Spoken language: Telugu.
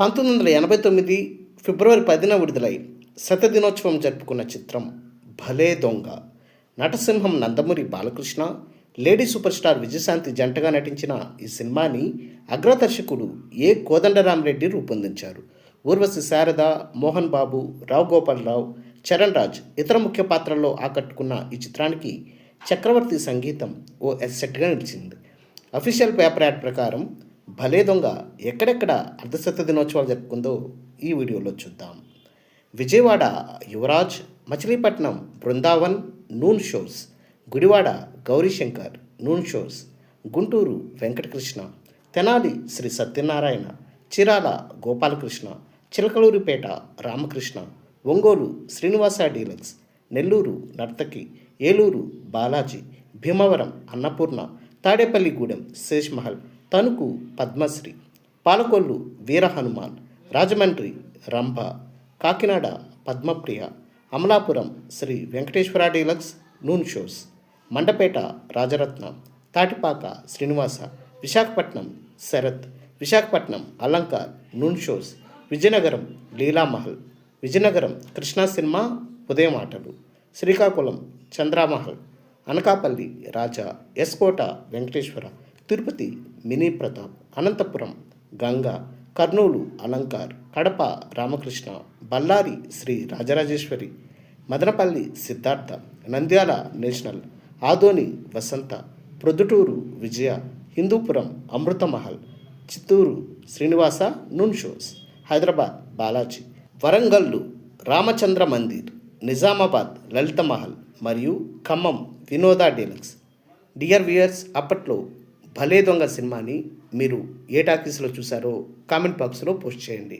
పంతొమ్మిది వందల ఎనభై తొమ్మిది ఫిబ్రవరి పదిన విడుదలై శత దినోత్సవం జరుపుకున్న చిత్రం భలే దొంగ. నటసింహం Nandamuri Balakrishna lady super star Vijayashanti జంటగా నటించిన ఈ సినిమాని అగ్రదర్శకుడు ఏ కోదండరామరెడ్డి రూపొందించారు. ఊర్వశి శారద మోహన్ బాబు రావు గోపాలరావు చరణ్ రాజ్ ఇతర ముఖ్య పాత్రల్లో ఆకట్టుకున్న ఈ చిత్రానికి చక్రవర్తి సంగీతం ఓ ఎస్సెట్గా నిలిచింది. అఫీషియల్ పేపర్ యాడ్ ప్రకారం భలే దొంగ ఎక్కడెక్కడ అర్ధశత దినోత్సవాలు జరుపుకుందో ఈ వీడియోలో చూద్దాం. Vijayawada Yuvaraj Machilipatnam Brindavan noon shows Gudivada Gowrishankar noon shows Guntur Venkatakrishna Tenali Sri Satyanarayana Chirala Gopalakrishna Chilakaluripet Ramakrishna Ongole Srinivasa deluxe Nellore Nartaki Eluru Balaji Bhimavaram Annapurna Tadepalligudem Seshmahal Tanuku Padmasri Palakollu Veera Hanuman Rajahmundry Rambha Kakinada Padmapriya Amalapuram Sri Venkateswara deluxe noon shows Mandapeta Rajaratnam Tatipaka Srinivasa Visakhapatnam Sarath Visakhapatnam Alankar noon shows Vizianagaram Leelamahal Vizianagaram Krishna cinema ఉదయం ఆటలు శ్రీకాకుళం చంద్రామహల్ అనకాపల్లి రాజా S. Kota Venkateswara Tirupati mini Pratap Anantapur Ganga Kurnool Alankar Kadapa Ramakrishna Bellary Sri Rajarajeswari Madanapalle Siddhartha Nandyal national Adoni Vasantha Proddatur Vijaya Hindupur Amrutmahal Chittoor Srinivasa noon shows Hyderabad Balaji Warangal Ramachandra Mandir Nizamabad Lalitha Mahal మరియు ఖమ్మం వినోద డీలక్స్. డియర్ వియర్స్ అప్పట్లో భలే దొంగ సినిమాని మీరు ఏ టాకీస్లో చూసారో కామెంట్ బాక్స్లో పోస్ట్ చేయండి.